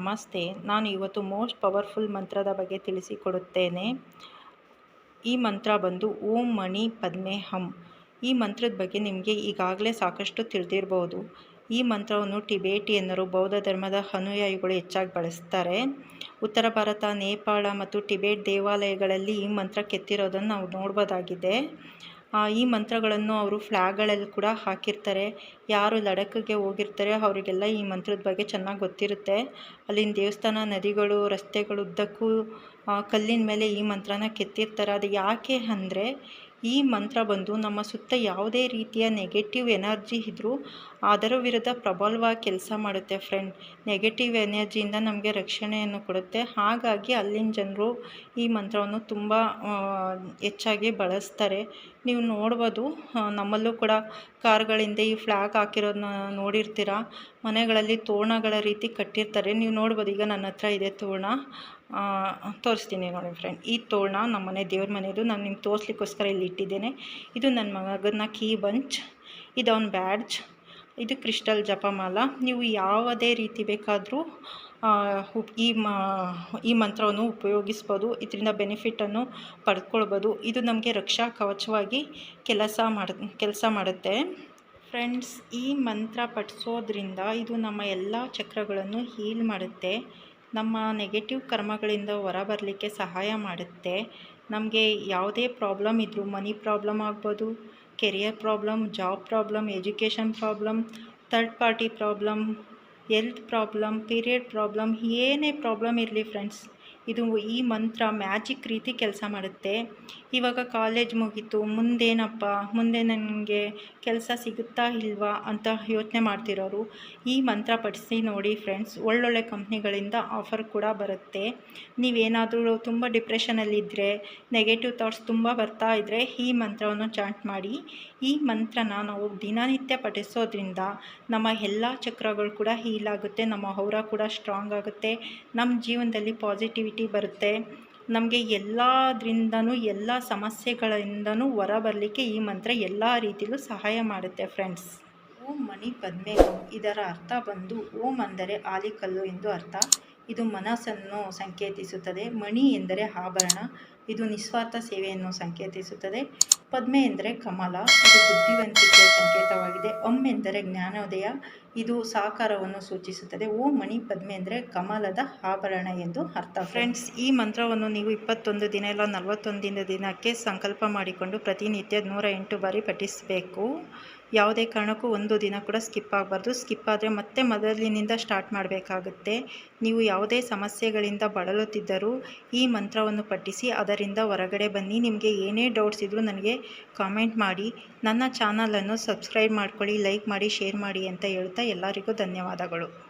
ನಮಸ್ತೆ. ನಾನು ಇವತ್ತು ಮೋಸ್ಟ್ ಪವರ್ಫುಲ್ ಮಂತ್ರದ ಬಗ್ಗೆ ತಿಳಿಸಿಕೊಡುತ್ತೇನೆ. ಈ ಮಂತ್ರ ಬಂದು ಓಂ ಮಣಿ ಪದ್ಮೆ ಹಂ. ಈ ಮಂತ್ರದ ಬಗ್ಗೆ ನಿಮಗೆ ಈಗಾಗಲೇ ಸಾಕಷ್ಟು ತಿಳಿದಿರ್ಬೋದು. ಈ ಮಂತ್ರವನ್ನು ಟಿಬೇಟಿಯನ್ನರು ಬೌದ್ಧ ಧರ್ಮದ ಅನುಯಾಯಿಗಳು ಹೆಚ್ಚಾಗಿ ಬಳಸ್ತಾರೆ. ಉತ್ತರ ಭಾರತ, ನೇಪಾಳ ಮತ್ತು ಟಿಬೇಟ್ ದೇವಾಲಯಗಳಲ್ಲಿ ಈ ಮಂತ್ರ ಕೆತ್ತಿರೋದನ್ನು ನಾವು ನೋಡ್ಬೋದಾಗಿದೆ. ಈ ಮಂತ್ರಗಳನ್ನು ಅವರು ಫ್ಲ್ಯಾಗ್ಗಳಲ್ಲಿ ಕೂಡ ಹಾಕಿರ್ತಾರೆ. ಯಾರು ಲಡಕ್ಗೆ ಹೋಗಿರ್ತಾರೆ, ಅವರಿಗೆಲ್ಲ ಈ ಮಂತ್ರದ ಬಗ್ಗೆ ಚೆನ್ನಾಗಿ ಗೊತ್ತಿರುತ್ತೆ. ಅಲ್ಲಿನ ದೇವಸ್ಥಾನ, ನದಿಗಳು, ರಸ್ತೆಗಳು, ಉದ್ದಕ್ಕೂ ಕಲ್ಲಿನ ಮೇಲೆ ಈ ಮಂತ್ರನ ಕೆತ್ತಿರ್ತಾರೆ. ಅದು ಯಾಕೆ ಅಂದರೆ ಈ ಮಂತ್ರ ಬಂದು ನಮ್ಮ ಸುತ್ತ ಯಾವುದೇ ರೀತಿಯ ನೆಗೆಟಿವ್ ಎನರ್ಜಿ ಇದ್ದರೂ ಅದರ ವಿರುದ್ಧ ಪ್ರಬಲವಾಗಿ ಕೆಲಸ ಮಾಡುತ್ತೆ ಫ್ರೆಂಡ್ ನೆಗೆಟಿವ್ ಎನರ್ಜಿಯಿಂದ ನಮಗೆ ರಕ್ಷಣೆಯನ್ನು ಕೊಡುತ್ತೆ. ಹಾಗಾಗಿ ಅಲ್ಲಿನ ಜನರು ಈ ಮಂತ್ರವನ್ನು ತುಂಬ ಹೆಚ್ಚಾಗಿ ಬಳಸ್ತಾರೆ. ನೀವು ನೋಡ್ಬೋದು ನಮ್ಮಲ್ಲೂ ಕೂಡ ಕಾರ್ಗಳಿಂದ ಈ ಫ್ಲ್ಯಾಗ್ ಹಾಕಿರೋದನ್ನ ನೋಡಿರ್ತೀರ? ಮನೆಗಳಲ್ಲಿ ತೋರಣಗಳ ರೀತಿ ಕಟ್ಟಿರ್ತಾರೆ. ನೀವು ನೋಡ್ಬೋದು, ಈಗ ನನ್ನ ಹತ್ರ ಇದೆ ತೋರಣ. ತೋರಿಸ್ತೀನಿ ನೋಡಿ ಫ್ರೆಂಡ್. ಈ ತೋರಣ ನಮ್ಮ ಮನೆ ದೇವ್ರ ಮನೆಯದು ನಾನು ನಿಮ್ಗೆ ತೋರಿಸ್ಲಿಕ್ಕೋಸ್ಕರ ಇಲ್ಲಿ ಇಟ್ಟಿದ್ದೇನೆ. ಇದು ನನ್ನ ಮಗನ ಕೀ ಬಂಚ್. ಇದು ಅವ್ನ ಬ್ಯಾಡ್ಜ್. ಇದು ಕ್ರಿಸ್ಟಲ್ ಜಪಮಾಲ. ನೀವು ಯಾವುದೇ ರೀತಿ ಬೇಕಾದರೂ ಈ ಮ, ಈ ಮಂತ್ರವನ್ನು ಉಪಯೋಗಿಸ್ಬೋದು. ಇದರಿಂದ ಬೆನಿಫಿಟನ್ನು ಪಡ್ಕೊಳ್ಬೋದು. ಇದು ನಮಗೆ ರಕ್ಷಾ ಕವಚವಾಗಿ ಕೆಲಸ ಮಾಡ, ಕೆಲಸ ಮಾಡುತ್ತೆ. ಫ್ರೆಂಡ್ಸ್, ಈ ಮಂತ್ರ ಪಠಿಸೋದ್ರಿಂದ ಇದು ನಮ್ಮ ಎಲ್ಲ ಚಕ್ರಗಳನ್ನು ಹೀಲ್ ಮಾಡುತ್ತೆ. ನಮ್ಮ ನೆಗೆಟಿವ್ ಕರ್ಮಗಳಿಂದ ಹೊರಬರಲಿಕ್ಕೆ ಸಹಾಯ ಮಾಡುತ್ತೆ. ನಮಗೆ ಯಾವುದೇ ಪ್ರಾಬ್ಲಮ್ ಇದ್ದರೂ ಮನಿ ಪ್ರಾಬ್ಲಮ್ ಆಗ್ಬೋದು career problem job problem education problem third party problem health problem period problem ಏನೇ ಪ್ರಾಬ್ಲಮ್ ಇರಲಿ ಫ್ರೆಂಡ್ಸ್ ಇದು ಈ ಮಂತ್ರ ಮ್ಯಾಜಿಕ್ ರೀತಿ ಕೆಲಸ ಮಾಡುತ್ತೆ. ಇವಾಗ ಕಾಲೇಜ್ ಮುಗೀತು, ಮುಂದೇನಪ್ಪ, ಮುಂದೆ ನನಗೆ ಕೆಲಸ ಸಿಗುತ್ತಾ ಇಲ್ವಾ ಅಂತ ಯೋಚನೆ ಮಾಡ್ತಿರೋರು, ಈ ಮಂತ್ರ ಪಡಿಸಿ ನೋಡಿ ಫ್ರೆಂಡ್ಸ್ ಒಳ್ಳೊಳ್ಳೆ ಕಂಪ್ನಿಗಳಿಂದ ಆಫರ್ ಕೂಡ ಬರುತ್ತೆ. ನೀವೇನಾದರೂ ತುಂಬ ಡಿಪ್ರೆಷನಲ್ಲಿದ್ದರೆ ನೆಗೆಟಿವ್ ಥಾಟ್ಸ್ ತುಂಬ ಬರ್ತಾ ಇದ್ದರೆ ಈ ಮಂತ್ರವನ್ನು ಚಾಂಟ್ ಮಾಡಿ. ಈ ಮಂತ್ರನ ನಾವು ದಿನನಿತ್ಯ ಪಠಿಸೋದ್ರಿಂದ ನಮ್ಮ ಎಲ್ಲ ಚಕ್ರಗಳು ಕೂಡ ಹೀಲ್ ಆಗುತ್ತೆ, ನಮ್ಮ ಹೌರ ಕೂಡ ಸ್ಟ್ರಾಂಗ್ ಆಗುತ್ತೆ, ನಮ್ಮ ಜೀವನದಲ್ಲಿ ಪಾಸಿಟಿವಿಟಿ ಬರುತ್ತೆ. ನಮಗೆ ಎಲ್ಲದ್ರಿಂದನೂ, ಎಲ್ಲ ಸಮಸ್ಯೆಗಳಿಂದನೂ ಹೊರ ಬರಲಿಕ್ಕೆ ಈ ಮಂತ್ರ ಎಲ್ಲ ರೀತಿಯಲ್ಲೂ ಸಹಾಯ ಮಾಡುತ್ತೆ ಫ್ರೆಂಡ್ಸ್ ಓಂ ಮಣಿ ಪದ್ಮೆ ಇದರ ಅರ್ಥ ಬಂದು, ಓಂ ಅಂದರೆ ಆಲಿಕಲ್ಲು ಎಂದು ಅರ್ಥ. ಇದು ಮನಸ್ಸನ್ನು ಸಂಕೇತಿಸುತ್ತದೆ. ಮಣಿ ಎಂದರೆ ಆಭರಣ. ಇದು ನಿಸ್ವಾರ್ಥ ಸೇವೆಯನ್ನು ಸಂಕೇತಿಸುತ್ತದೆ. ಪದ್ಮೆ ಎಂದರೆ ಕಮಲ, ಇದು ಬುದ್ಧಿವಂತಿಕೆಯ ಸಂಕೇತವಾಗಿದೆ. ಅಮ್ ಎಂದರೆ ಜ್ಞಾನೋದಯ, ಇದು ಸಾಕಾರವನ್ನು ಸೂಚಿಸುತ್ತದೆ. ಓ ಮಣಿ, ಪದ್ಮೆ ಎಂದರೆ ಕಮಲದ ಆಭರಣ ಎಂದು ಅರ್ಥ. ಫ್ರೆಂಡ್ಸ್, ಈ ಮಂತ್ರವನ್ನು ನೀವು ಇಪ್ಪತ್ತೊಂದು ದಿನ ಇಲ್ಲ ನಲವತ್ತೊಂದಿನ ದಿನಕ್ಕೆ ಸಂಕಲ್ಪ ಮಾಡಿಕೊಂಡು ಪ್ರತಿನಿತ್ಯ ನೂರ ಎಂಟು ಬಾರಿ ಪಠಿಸಬೇಕು. ಯಾವುದೇ ಕಾರಣಕ್ಕೂ ಒಂದು ದಿನ ಕೂಡ ಸ್ಕಿಪ್ ಆಗಬಾರ್ದು. ಸ್ಕಿಪ್ ಆದರೆ ಮತ್ತೆ ಮೊದಲಿನಿಂದ ಸ್ಟಾರ್ಟ್ ಮಾಡಬೇಕಾಗುತ್ತೆ. ನೀವು ಯಾವುದೇ ಸಮಸ್ಯೆಗಳಿಂದ ಬಳಲುತ್ತಿದ್ದರೂ ಈ ಮಂತ್ರವನ್ನು ಪಠಿಸಿ, ಅದರಿಂದ ಹೊರಗಡೆ ಬನ್ನಿ. ನಿಮಗೆ ಏನೇ ಡೌಟ್ಸ್ ಇದ್ದರೂ ನನಗೆ ಕಾಮೆಂಟ್ ಮಾಡಿ. ನನ್ನ ಚಾನಲನ್ನು ಸಬ್ಸ್ಕ್ರೈಬ್ ಮಾಡ್ಕೊಳ್ಳಿ, ಲೈಕ್ ಮಾಡಿ, ಶೇರ್ ಮಾಡಿ ಅಂತ ಹೇಳ್ತಾ ಎಲ್ಲರಿಗೂ ಧನ್ಯವಾದಗಳು.